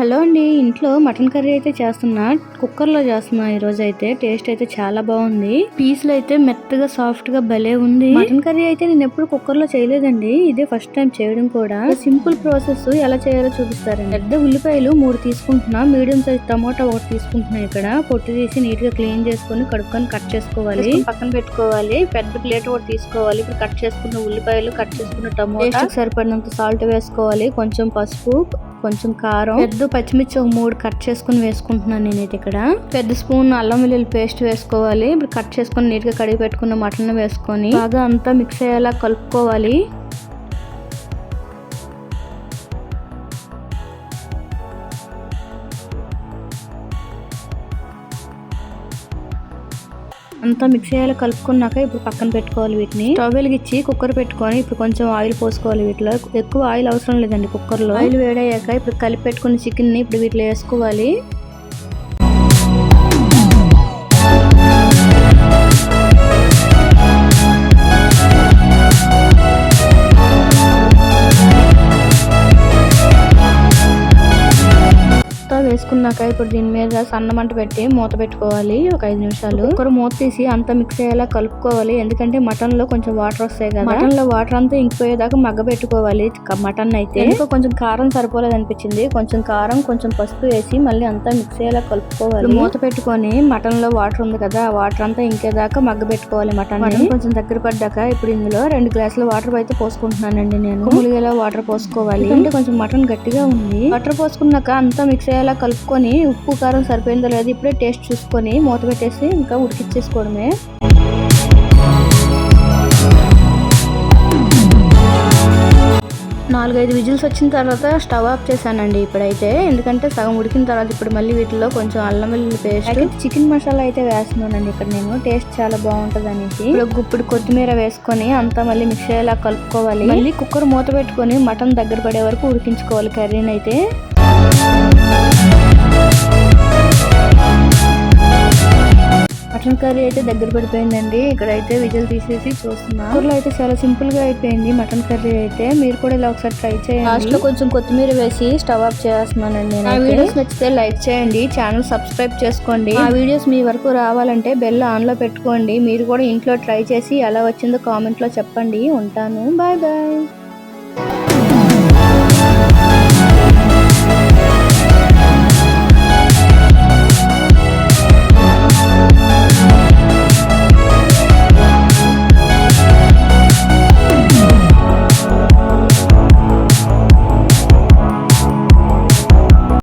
Hello అండి ఇంట్లో mutton curry అయితే చేస్తున్నా కుక్కర్లో చేస్తున్నా ఈ రోజు అయితే. టేస్ట్ అయితే చాలా బాగుంది. పీసులు అయితే మెత్తగా సాఫ్ట్గా భలే ఉంది. మటన్ కర్రీ అయితే నేను ఎప్పుడు కుక్కర్లో చేయలేదండి. ఇదే ఫస్ట్ టైం చేయడం కూడా. సింపుల్ ప్రాసెస్ ఎలా చేయాలో చూపిస్తారండి. పెద్ద ఉల్లిపాయలు మూడు తీసుకుంటున్నా మీడియం సైజ్ టమోటా ఒకటి తీసుకుంటున్నా ఇక్కడ. పొట్టు తీసి నీట్గా క్లీన్ చేసుకొని కడుక్కొని కట్ చేసుకోవాలి. పక్కన పెట్టుకోవాలి. పెద్ద ప్లేట్ ఒకటి తీసుకోవాలి. ఇప్పుడు కట్ చేసుకున్న ఉల్లిపాయలు కట్ చేసుకున్న టమోటా సరిపడినంత సాల్ట్ వేసుకోవాలి. కొంచెం పసుపు కొంచెం కారం. పెద్ద పచ్చిమిర్చి ఒక మూడు కట్ చేసుకుని వేసుకుంటున్నాను నేనైతే ఇక్కడ. పెద్ద స్పూన్ అల్లం వెల్లుల్లి పేస్ట్ వేసుకోవాలి. ఇప్పుడు కట్ చేసుకుని నీట్గా కడిగి పెట్టుకున్న మటన్ వేసుకొని బాగా అంతా మిక్స్ అయ్యేలా కలుపుకోవాలి. అంతా మిక్స్ చేయాలి కలుపుకున్నాక ఇప్పుడు పక్కన పెట్టుకోవాలి వీటిని. స్టవ్ వెలిగించి కుక్కర్ పెట్టుకొని ఇప్పుడు కొంచెం ఆయిల్ పోసుకోవాలి వీటిలో. ఎక్కువ ఆయిల్ అవసరం లేదండి కుక్కర్లో. ఆయిల్ వేడయ్యాక ఇప్పుడు కలిపి పెట్టుకున్న చికెన్ని ఇప్పుడు వీటిలో వేసుకోవాలి. వేసుకున్నాక ఇప్పుడు దీని మీద సన్న మంట పెట్టి మూత పెట్టుకోవాలి ఒక ఐదు నిమిషాలు. ఒకరు మూత తీసి అంతా మిక్స్ అయ్యేలా కలుపుకోవాలి. ఎందుకంటే మటన్లో కొంచెం వాటర్ వస్తాయి కదా. మటన్లో వాటర్ అంతా ఇంకిపోయేదాకా మగ్గ పెట్టుకోవాలి. మటన్ అయితే. ఎందుకో కొంచెం కారం సరిపోలేదు అనిపించింది కొంచెం కారం కొంచెం పసుపు వేసి మళ్ళీ అంతా మిక్స్ అయ్యేలా కలుపుకోవాలి. మూత పెట్టుకొని మటన్లో వాటర్ ఉంది కదా ఆ వాటర్ అంతా ఇంకేదాకా మగ్గ పెట్టుకోవాలి మటన్ కొంచెం దగ్గర పడ్డాక ఇప్పుడు ఇందులో రెండు గ్లాసుల వాటర్ అయితే పోసుకుంటున్నానండి నేను. ములిగేలా వాటర్ పోసుకోవాలి. అంటే కొంచెం మటన్ గట్టిగా ఉంది. వాటర్ పోసుకున్నాక అంతా మిక్స్ అయ్యేలా కలుపుకొని ఉప్పు కారం సరిపోయిందో లేదు ఇప్పుడే టేస్ట్ చూసుకొని మూత పెట్టేసి ఇంకా ఉడికిచ్చేసుకోవడమే. నాలుగైదు విజిల్స్ వచ్చిన తర్వాత స్టవ్ ఆఫ్ చేశానండి ఇప్పుడైతే. ఎందుకంటే సగం ఉడికిన తర్వాత ఇప్పుడు మళ్ళీ వీటిలో కొంచెం అల్లం వెల్లుల్లి పేస్ట్. చికెన్ మసాలా అయితే వేస్తున్నానండి ఇక్కడ నేను. టేస్ట్ చాలా బాగుంటది అనేసి ఇప్పుడు గుప్పుడు కొత్తిమీర వేసుకొని అంతా మళ్ళీ మిక్స్ అయ్యేలా కలుపుకోవాలి. మళ్ళీ కుక్కర్ మూత పెట్టుకొని మటన్ దగ్గర పడే వరకు ఉడికించుకోవాలి కర్రీని అయితే. మటన్ కర్రీ అయితే దగ్గర పడిపోయిందండి. ఇక్కడ అయితే విజల్ తీసేసి చూస్తున్నా. కూరలో అయితే చాలా సింపుల్గా అయిపోయింది మటన్ కర్రీ అయితే. మీరు కూడా ఇలా ఒకసారి ట్రై చేయండి. లాస్ట్లో కొంచెం కొత్తిమీర వేసి స్టవ్ ఆఫ్ చేస్తున్నానండి ఆ వీడియోస్ నచ్చితే లైక్ చేయండి ఛానల్ సబ్స్క్రైబ్ చేసుకోండి. ఆ వీడియోస్ మీ వరకు రావాలంటే బెల్ ఆన్లో పెట్టుకోండి. మీరు కూడా ఇంట్లో ట్రై చేసి ఎలా వచ్చిందో కామెంట్లో చెప్పండి. ఉంటాను. Bye bye.